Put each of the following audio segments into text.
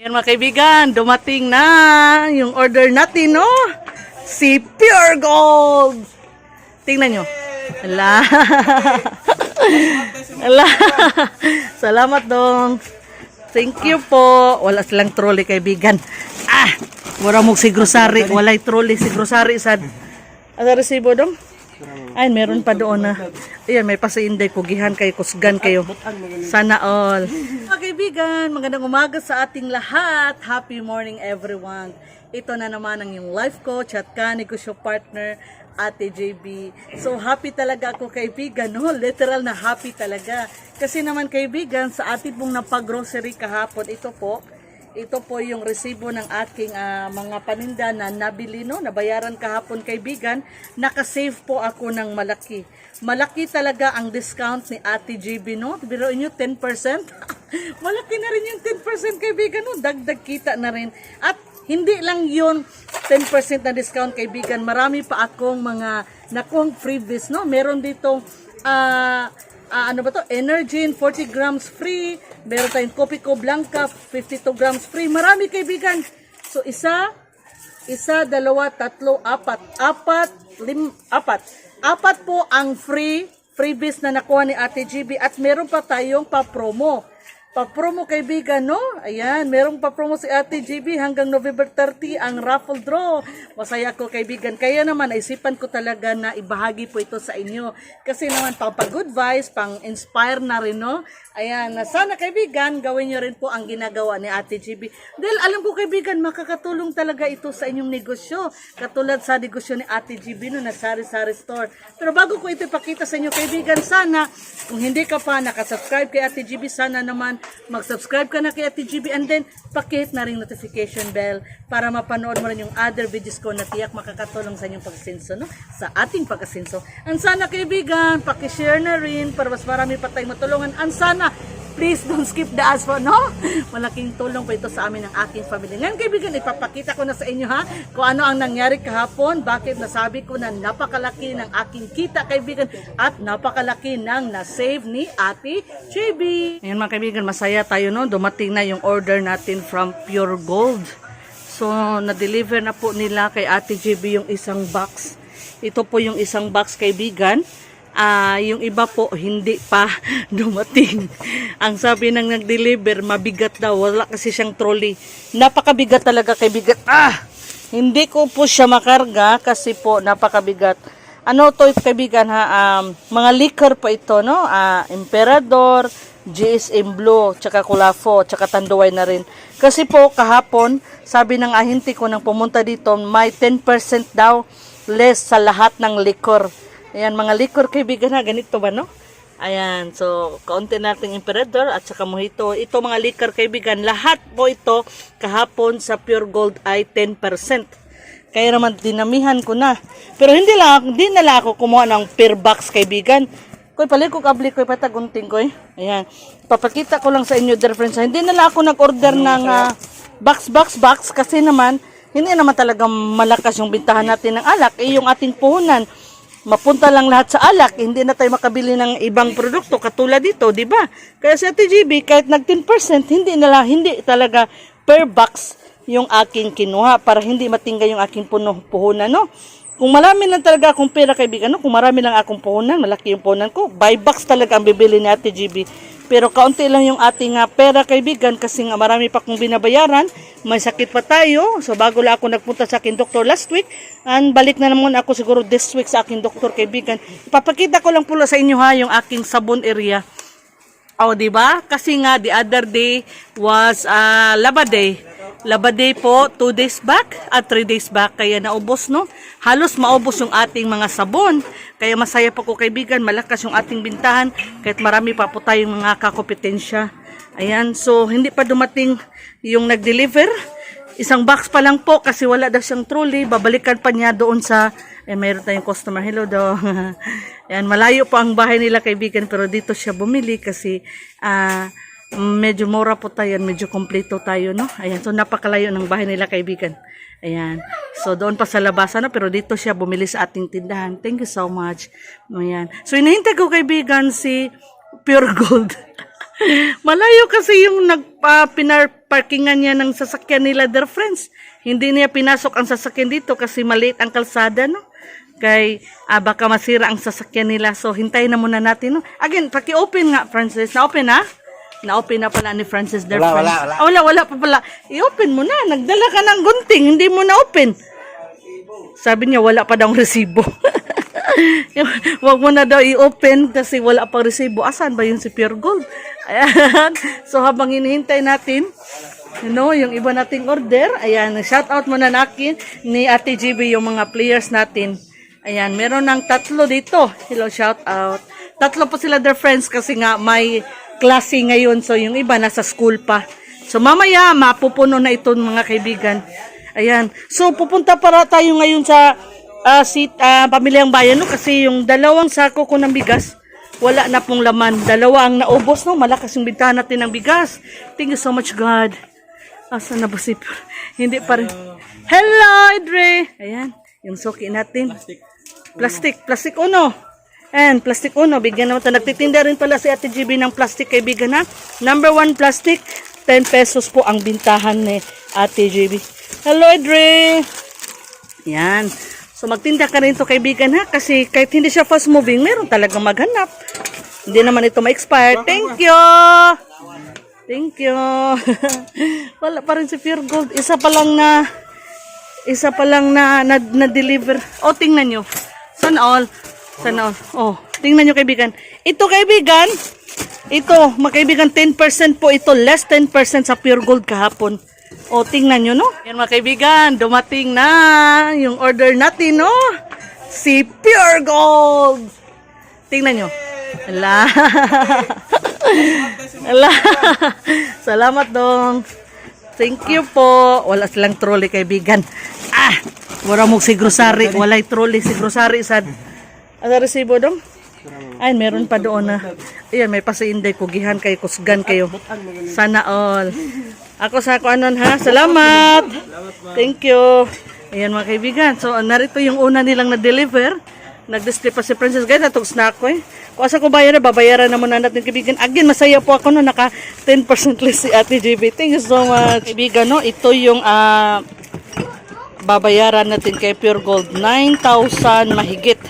Ayan mga kaibigan, dumating na yung order natin, no? Si Pure Gold! Tingnan nyo. Ala. Ala. Salamat dong. Thank you po. Wala silang trolley kaibigan. Ah! Wala mo si grocery. Walay trolley si grocery sad. Ano resibo dong? Ay, meron pa doon na. Ayan, may pasiinday. Pugihan kayo, kusgan kayo. Sana all. Mga kaibigan, magandang umaga sa ating lahat. Happy morning everyone. Ito na naman ang yung life coach at ka-negosyo partner, Ate JB. So happy talaga ako kaibigan, no? Literal na happy talaga. Kasi naman kaibigan, sa ating pong napag-grocery kahapon, ito po, ito po yung resibo ng aking ah, mga paninda na nabili no, nabayaran kahapon kaibigan. Nakasave po ako ng malaki. Malaki talaga ang discount ni Ate GB no. Biruin nyo 10%. malaki na rin yung 10% kaibigan no. Dagdag kita na rin. At hindi lang yun 10% na discount kaibigan. Marami pa akong mga nakong freebies no. Meron dito ah Ah, ano ba to? Energin, 40 grams free. Meron tayong Copico Blanca, 52 grams free. Marami kaibigan. So, isa, isa, dalawa, tatlo, apat. Apat, lim, apat. Apat po ang free, freebies na nakuha ni Ate GB. At meron pa tayong pa-promo. Pa-promo kaibigan, no? Ayan, merong pa-promo si Ate GB hanggang November 30 ang raffle draw. Masaya ko kaibigan. Kaya naman, naisipan ko talaga na ibahagi po ito sa inyo. Kasi naman, pang pag-good vibes, pang-inspire na rin, no? Ayan, na sana kaibigan, gawin nyo rin po ang ginagawa ni Ate GB. Dahil alam ko kaibigan, makakatulong talaga ito sa inyong negosyo. Katulad sa negosyo ni Ate GB, no, na sari-sari store. Pero bago ko ito ipakita sa inyo kaibigan, sana, kung hindi ka pa nakasubscribe kay Ate GB, sana naman mag-subscribe ka na kay Ate GB and then pakihit na rin notification bell para mapanood mo rin yung other videos ko na tiyak makakatulong sa inyong pagsinso, no? Sa ating pagkasinso. Ang sana kaibigan, pakishare na rin para mas marami pa tayong matulungan. Ang sana, please don't skip the ads po, no? Malaking tulong po ito sa amin ng aking family. Ngayon kaibigan, ipapakita ko na sa inyo ha kung ano ang nangyari kahapon, bakit nasabi ko na napakalaki ng aking kita kaibigan at napakalaki ng na-save ni Ate JB. Ngayon mga kaibigan, masaya tayo no, dumating na yung order natin from Pure Gold. So, na-deliver na po nila kay Ate JB yung isang box. Ito po yung isang box kaibigan. Ah, yung iba po hindi pa dumating. Ang sabi ng nag-deliver, mabigat daw. Wala kasi siyang trolley. Napakabigat talaga kaibigan. Ah! Hindi ko po siya makarga kasi po napakabigat. Ano to kaibigan ha? Um, mga liquor pa ito, no? Ah, Emperador, GSM Blue, tsaka Kulafo, tsaka Tanduay na rin. Kasi po kahapon, sabi ng ahinti ko nang pumunta dito, may 10% daw less sa lahat ng liquor. Ayan, mga liquor kaibigan ha, ganito ba no? Ayan, so kaunti nating Emperador at saka Mojito. Ito mga liquor kaibigan, lahat po ito kahapon sa Pure Gold ay 10%. Kaya naman dinamihan ko na. Pero hindi lang hindi na lang ako kumuha ng per box kaibigan. Koy pala ko kabli koy patagunting koy. Ayan. Papakita ko lang sa inyo difference. Hindi na lang ako nag-order ng ah, box box box kasi naman hindi naman talaga malakas yung bintahan natin ng alak. Eh yung ating puhunan mapunta lang lahat sa alak, hindi na tayo makabili ng ibang produkto katulad dito, di ba? Kaya sa TGB, kahit nag 10%, hindi na hindi talaga per box yung aking kinuha para hindi matingga yung aking puno, puhunan, no? Kung marami lang talaga akong pera kaibigan, no? kung marami lang akong puhunan, malaki yung puhunan ko, buy box talaga ang bibili ni Ate GB. Pero kaunti lang yung ating ah, pera kaibigan kasi nga marami pa akong binabayaran, may sakit pa tayo. So bago lang ako nagpunta sa akin doktor last week, and balik na naman ako siguro this week sa akin doktor kaibigan. Ipapakita ko lang pula sa inyo ha yung aking sabon area. Oh, di ba? Kasi nga the other day was uh, Laba Day. Laba Day po, 2 days back at 3 days back. Kaya naubos, no? Halos maubos yung ating mga sabon. Kaya masaya po ko kaibigan, malakas yung ating bintahan. Kahit marami pa po tayong mga kakompetensya. Ayan, so hindi pa dumating yung nag-deliver. Isang box pa lang po kasi wala daw siyang trolley. Babalikan pa niya doon sa... Eh, mayroon tayong customer. Hello daw. Ayan, malayo po ang bahay nila kaibigan pero dito siya bumili kasi ah medyo mura po tayo, medyo kompleto tayo, no? Ayan, so napakalayo ng bahay nila kaibigan. Ayan. So doon pa sa labasan, no? pero dito siya bumili sa ating tindahan. Thank you so much. Ayan. So inahintay ko kaibigan si Pure Gold. Malayo kasi yung nagpa pinar parkingan niya ng sasakyan nila, dear friends. Hindi niya pinasok ang sasakyan dito kasi maliit ang kalsada, no? Kay ah, baka masira ang sasakyan nila. So, hintayin na muna natin, no? Again, paki-open nga, Francis. Na-open, ha? Na-open na pala ni Francis, dear Wala, friends. wala, wala. Ah, wala, wala pa pala. I-open mo na. Nagdala ka ng gunting. Hindi mo na-open. Sabi niya, wala pa daw resibo. Huwag mo na daw i-open kasi wala pang resibo. Asan ba yung si Pure Gold? Ayan. So, habang hinihintay natin, you know, yung iba nating order, ayan, shout out muna natin ni Ate GB yung mga players natin. Ayan, meron ng tatlo dito. Hello, shout out. Tatlo po sila their friends kasi nga may klase ngayon. So, yung iba nasa school pa. So, mamaya, mapupuno na ito mga kaibigan. Ayan. So, pupunta para tayo ngayon sa ah, sit, ah, pamilyang bayan, no? Kasi yung dalawang sako ko ng bigas, wala na pong laman. Dalawa ang naubos, no? Malakas yung bintahan natin ng bigas. Thank you so much, God. Asa na ba si... Hindi pa rin. Hello, Idre! Ayan. Yung suki natin. Plastic. Plastic uno. And plastic uno. Bigyan naman ito. Nagtitinda rin pala si Ate GB ng plastic kaibigan ha. Number one plastic. 10 pesos po ang bintahan ni Ate GB. Hello, Idre! Yan. So magtinda ka rin to kaibigan ha. Kasi kahit hindi siya fast moving, meron talagang maghanap. Hindi naman ito ma-expire. Thank you! Thank you. Wala pa rin si Pure Gold. Isa pa lang na isa pa lang na na, na. Oh, tingnan nyo. Sana all. Sana. Oh, tingnan nyo kaibigan. Ito kaibigan, ito, mga kaibigan, 10% po ito. Less 10% sa Pure Gold kahapon. O, tingnan nyo, no? Yan mga kaibigan, dumating na yung order natin, no? Si Pure Gold! Tingnan nyo. Ala. Ala. Salamat dong. Thank you po. Wala silang trolley kaibigan. Ah! Wala mo si grocery. Walay trolley si grocery sad. Ano resibo dong? Ay, meron pa doon na. Ayan, may pasiinday kugihan kay kusgan kayo. Sana all. Ako sa ako anon ha. Salamat. Thank you. Ayan mga kaibigan. So, narito yung una nilang na-deliver. Nag-display pa si Princess. Guys, natong snack ko eh. Kung asa ko bayaran, babayaran naman na natin kaibigan. Again, masaya po ako no. Naka 10% less si Ate JB. Thank you so much. Kaibigan, no. Ito yung ah, babayaran natin kay Pure Gold. 9,000 mahigit.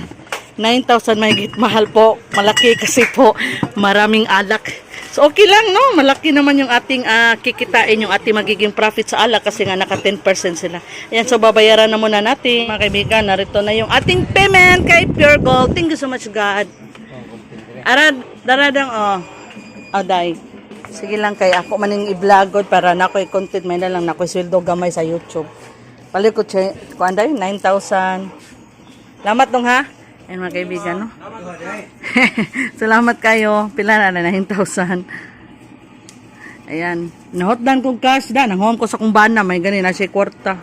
9,000 mahigit. Mahal po. Malaki kasi po. Maraming alak. So okay lang no, malaki naman yung ating ah, kikitain, yung ating magiging profit sa alak kasi nga naka 10% sila. Ayan, so babayaran na muna natin. Mga kaibigan, narito na yung ating payment kay Pure Gold. Thank you so much God. Arad, daradang oh. Oh, dai. Sige lang kay ako maning i-vlogod para na ako'y content may na lang na ako'y sweldo gamay sa YouTube. Palikot siya, kuan dai 9,000. Salamat dong ha. Ayan mga kaibigan, no? Salamat kayo. Pila na na 9,000. Ayan. Nahotdan kong cash da. Nanghom ko sa kong bana. May ganin na siya kwarta.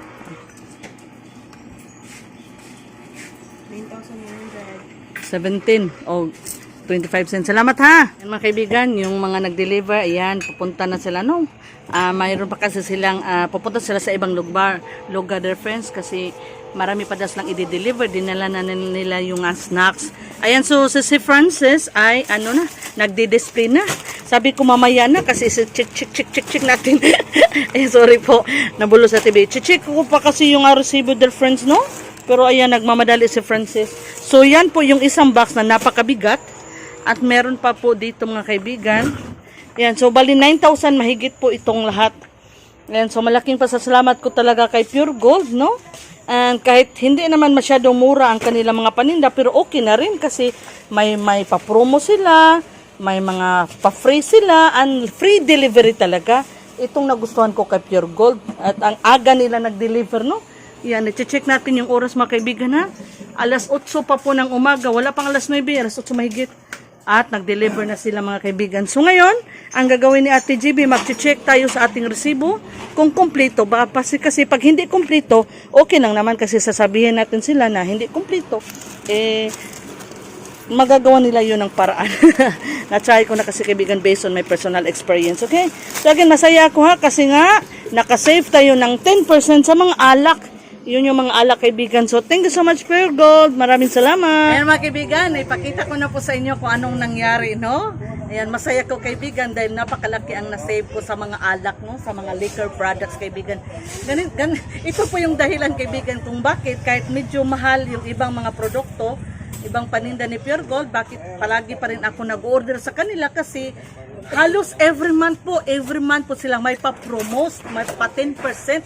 17 o 25 cents. Salamat ha. Ayan, mga kaibigan, yung mga nag-deliver, ayan, pupunta na sila no. Ah, mayroon pa kasi silang ah, pupunta sila sa ibang lugar, lugar their friends kasi marami pa das lang i-deliver, dinala na nila yung ah, snacks. Ayan, so si, si Francis ay ano na, nagdi-display na. Sabi ko mamaya na kasi si check check check check check natin. Ay, sorry po. Nabulo sa TV. Check check ko pa kasi yung ah, resibo their friends, no? Pero ayan, nagmamadali si Francis. So, yan po yung isang box na napakabigat. At meron pa po dito mga kaibigan. Yan, so bali 9,000 mahigit po itong lahat. Yan, so malaking pasasalamat ko talaga kay Pure Gold, no? And kahit hindi naman masyadong mura ang kanilang mga paninda, pero okay na rin kasi may, may pa-promo sila, may mga pa-free sila, and free delivery talaga. Itong nagustuhan ko kay Pure Gold. At ang aga nila nag-deliver, no? Yan, check natin yung oras mga kaibigan ha. Alas 8 pa po ng umaga, wala pang alas 9, alas 8 mahigit. At nag-deliver na sila mga kaibigan. So ngayon, ang gagawin ni Ate GB, mag-check tayo sa ating resibo kung kumpleto ba. Kasi, pag hindi kumpleto, okay lang naman kasi sasabihin natin sila na hindi kumpleto. Eh, magagawa nila yun ng paraan. Na-try ko na kasi kaibigan based on my personal experience. Okay? So again, masaya ako ha kasi nga nakasave tayo ng 10% sa mga alak. Yun yung mga alak kaibigan. So, thank you so much, Pure Gold. Maraming salamat. Ayan mga kaibigan, ipakita ko na po sa inyo kung anong nangyari, no? Ayan, masaya ko kaibigan dahil napakalaki ang nasave ko sa mga alak, no? Sa mga liquor products, kaibigan. Ganun, gan, ito po yung dahilan, kaibigan, kung bakit kahit medyo mahal yung ibang mga produkto, ibang paninda ni Pure Gold, bakit palagi pa rin ako nag-order sa kanila kasi halos every month po, every month po silang may pa-promote, may pa 10%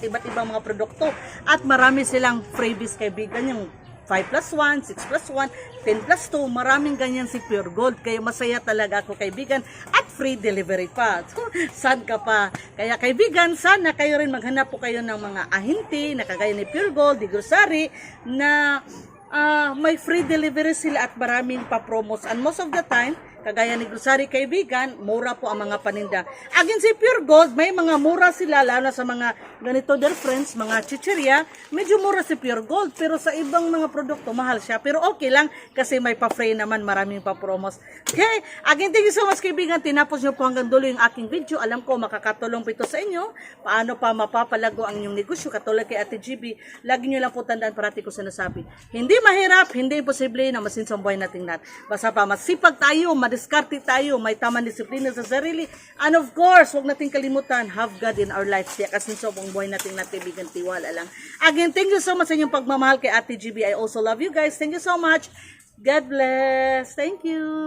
iba't ibang mga produkto at marami silang freebies kaibigan yung 5 plus 1, 6 plus 1, 10 plus 2, maraming ganyan si Pure Gold. Kaya masaya talaga ako kaibigan at free delivery pa. So, sad ka pa. Kaya kaibigan, sana kayo rin maghanap po kayo ng mga ahinti na kagaya ni Pure Gold, di Grocery, na ah, may free delivery sila at maraming pa-promos. And most of the time, kagaya ni Grocery Kaibigan, mura po ang mga paninda. Again, si Pure Gold, may mga mura sila, lalo sa mga ganito their friends, mga chicheria, medyo mura si Pure Gold. Pero sa ibang mga produkto, mahal siya. Pero okay lang, kasi may pa-free naman, maraming pa-promos. Okay, again, thank you so much kaibigan. Tinapos niyo po hanggang dulo yung aking video. Alam ko, makakatulong po ito sa inyo. Paano pa mapapalago ang inyong negosyo, katulad kay Ate GB. Lagi niyo lang po tandaan, parati ko sinasabi. Hindi mahirap, hindi imposible na masinsong buhay nating lahat. Basta pa masipag tayo, madiskarte tayo, may tamang disiplina sa sarili. And of course, huwag nating kalimutan, have God in our lives. Kaya kasinsong ang buhay nating natin, bigan tiwala lang. Again, thank you so much sa inyong pagmamahal kay Ate GB. I also love you guys. Thank you so much. God bless. Thank you.